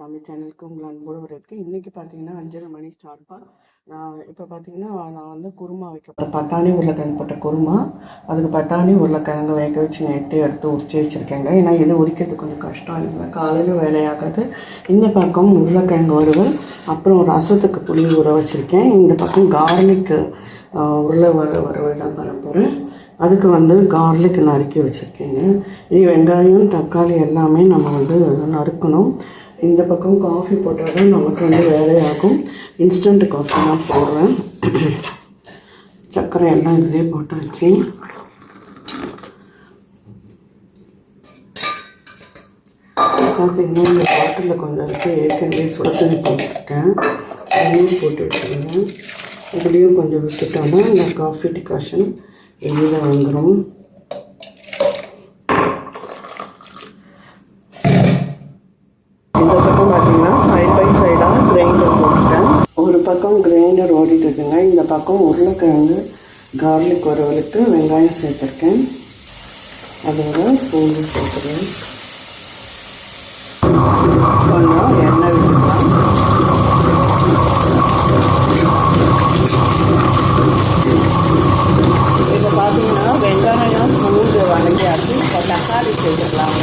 தமிழ் சேனலுக்கு உங்களை அன்போடு வரவேற்கிறேன் இன்றைக்கி பார்த்தீங்கன்னா அஞ்சரை மணி ஷார்ப்பாக நான் இப்போ பார்த்தீங்கன்னா நான் வந்து குருமா வைக்க பட்டாணி உருளைக்கிழங்கு போட்ட குருமா. அதுக்கு பட்டாணி உருளைக்கிழங்கு வேக வச்சு நெட்டு எடுத்து உரிச்சு வச்சுருக்கேங்க. ஏன்னா இது உரிக்கிறது கொஞ்சம் கஷ்டம். இல்லை காலையில் வேலையாகாது. இந்த பக்கம் உருளைக்கிழங்கு வறுவல் அப்புறம் ரசத்துக்கு புளி ஊற வச்சுருக்கேன். இந்த பக்கம் கார்லிக்கு உருளை வர வறுவல் தான் பண்ண போகிறேன் அதுக்கு வந்து கார்லிக் நறுக்கி வச்சுருக்கேங்க. இனி வெங்காயம் தக்காளி எல்லாமே நம்ம வந்து நறுக்கணும். இந்த பக்கம் காஃபி போட்டால் தான் நமக்கு வந்து வேலையாகும். இன்ஸ்டன்ட் காஃபி தான் போடுறேன். சர்க்கரை எல்லாம் இதிலே போட்டாச்சு. பார்த்தீங்கன்னா இந்த பாட்டிலில் கொஞ்சம் இருக்குது ஏற்கனவே சுட தண்ணி போட்டுருக்கேன். அதையும் போட்டு வச்சுருங்க இதுலேயும் கொஞ்சம் விட்டுட்டோம்னா இந்த காஃபி டிகாஷன் வெளியில் வந்துடும் இந்த பக்கம் பார்த்தீங்கன்னா சைட் பை சைடாக கிரைண்டர் போட்டுட்டேன் ஒரு பக்கம் கிரைண்டர் ஓடிட்டு இருக்குங்க. இந்த பக்கம் உருளைக்கிழங்கு கார்லிக் வறுவலுக்கு வெங்காயம் சேர்த்துருக்கேன். அதோட பூண்டு சேர்த்துருவேன் தக்காளி சேர்த்துக்கலாங்க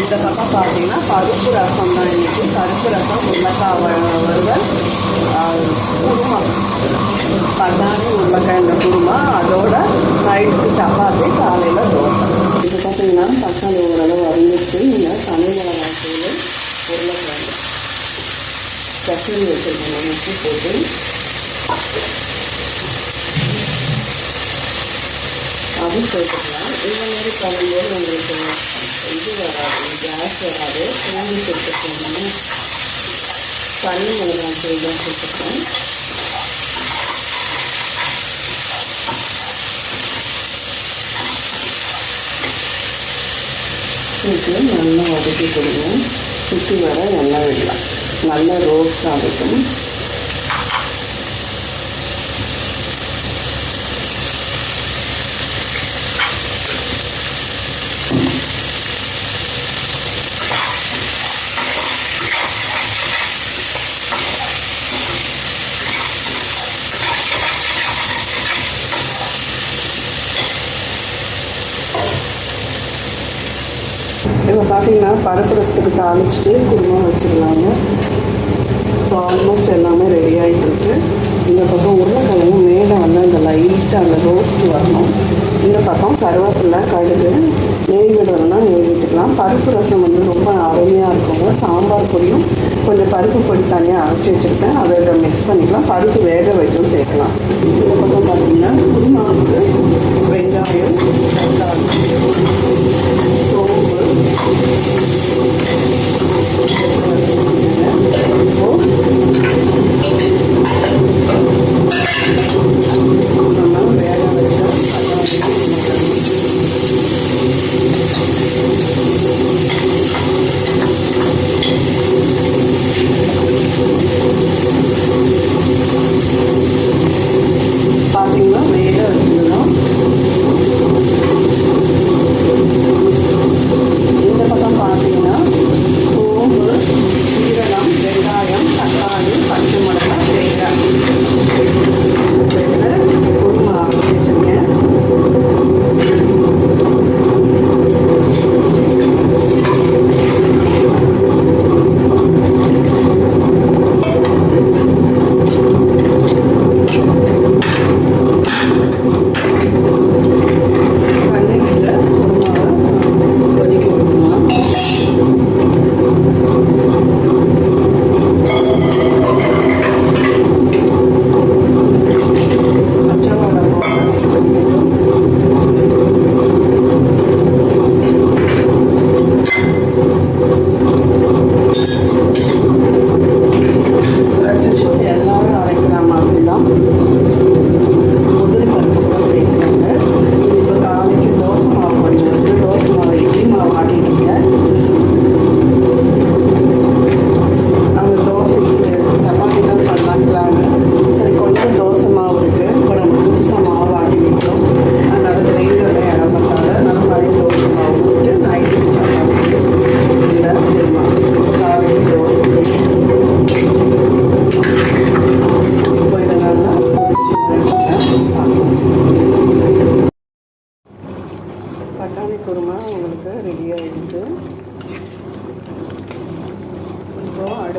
இந்த பக்கம் பார்த்தீங்கன்னா பருப்பு ரசம் தான் இன்னைக்கு. பருப்பு ரசம் உருளைக்காய் வ- வறுவல் குருமா. பட்டாணி உருளைக்கிழங்கு குருமா அதோட நைட்டுக்கு சப்பாத்தி காலையில் தோசை. இது பார்த்தீங்கன்னா தக்காளி ஓரளவு வதங்கிச்சு இந்த தனி மிளகாய் தூள் உருளைக்கிழங்கு. சட்னி வச்சுருக்கோம் உப்பு போட்டு. அது சேர்த்துக்கலாம் இந்த மாதிரி பண்ணும்போது உங்களுக்கு இது வராது கேஸ் வராது. பூண்டு சேர்த்துக்கணும் தண்ணி மிளகாய் தூள் தான் சேர்த்துக்கணும் சேர்த்து நல்லா வதக்கி கொடுங்க. சுற்றி வர எண்ணெய் விடலாம். நல்லா ரோஸ்ட் ஆகட்டும் பார்த்தீங்கன்னா பருப்பு ரசத்துக்கு தாளிச்சிட்டு குருமா வச்சிடலாங்க ஸோ ஆல்மோஸ்ட் எல்லாமே ரெடி ஆகிட்டு இந்த பக்கம் உருளைக்கிழங்கு மேலே வந்து அந்த லைட்டாக அந்த ரோஸ்ட் வரணும். இந்த பக்கம் கருவேப்பிலை கடுகு நெய் விடணும்னா நெய் விட்டுக்கலாம். பருப்பு ரசம் வந்து ரொம்ப அருமையாக இருக்குங்க சாம்பார் பொடியும் கொஞ்சம் பருப்பு பொடி தனியாக அரைச்சி வச்சுருக்கேன். அதை மிக்ஸ் பண்ணிக்கலாம். பருப்பு வேக வைத்தும் சேர்க்கலாம். இந்த பக்கம் பார்த்தீங்கன்னா குருமாவுக்கு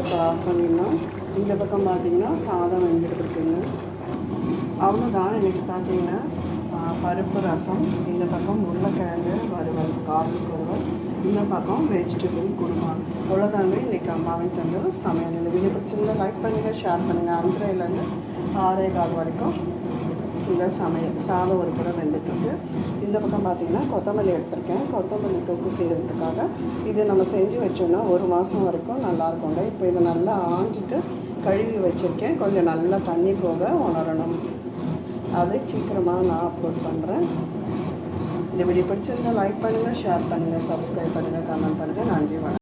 பக்கம் பார்த்தீங்கன்னா சாதம் வெந்துட்டு இருக்குங்க அவ்வளோதான் இன்றைக்கி பார்த்தீங்கன்னா பருப்பு ரசம் இந்த பக்கம் உருளைக்கிழங்கு வறுவல் கார்லிக் வறுவல் இந்த பக்கம் வெஜிடபிள் குருமா. அவ்வளோதாங்க இன்றைக்கி அம்மாவின் தந்து சமையல். இந்த வீடியோ பிடிச்சிருந்தா லைக் பண்ணுங்கள் ஷேர் பண்ணுங்கள் அஞ்சரைலேருந்து ஆறே கால் வரைக்கும் இந்த சமையல் சாதம் ஒரு புறம் வெந்துட்டுருக்கு. இந்த பக்கம் பார்த்திங்கன்னா கொத்தமல்லி எடுத்திருக்கேன். கொத்தமல்லி தொக்கு செய்கிறதுக்காக இது நம்ம செஞ்சு வச்சோன்னா ஒரு மாதம் வரைக்கும் நல்லாயிருக்குங்க. இப்போ இதை நல்லா ஆஞ்சிட்டு கழுவி வச்சுருக்கேன். கொஞ்சம் நல்லா தண்ணி போக உணரணும். அது சீக்கிரமாக நான் அப்லோட் பண்ணுறேன் இந்த வீடியோ பிடிச்சிருந்தா லைக் பண்ணுங்கள் ஷேர் பண்ணுங்கள் சப்ஸ்கிரைப் பண்ணுங்கள் கமெண்ட் பண்ணுங்கள் நன்றி வணக்கம்.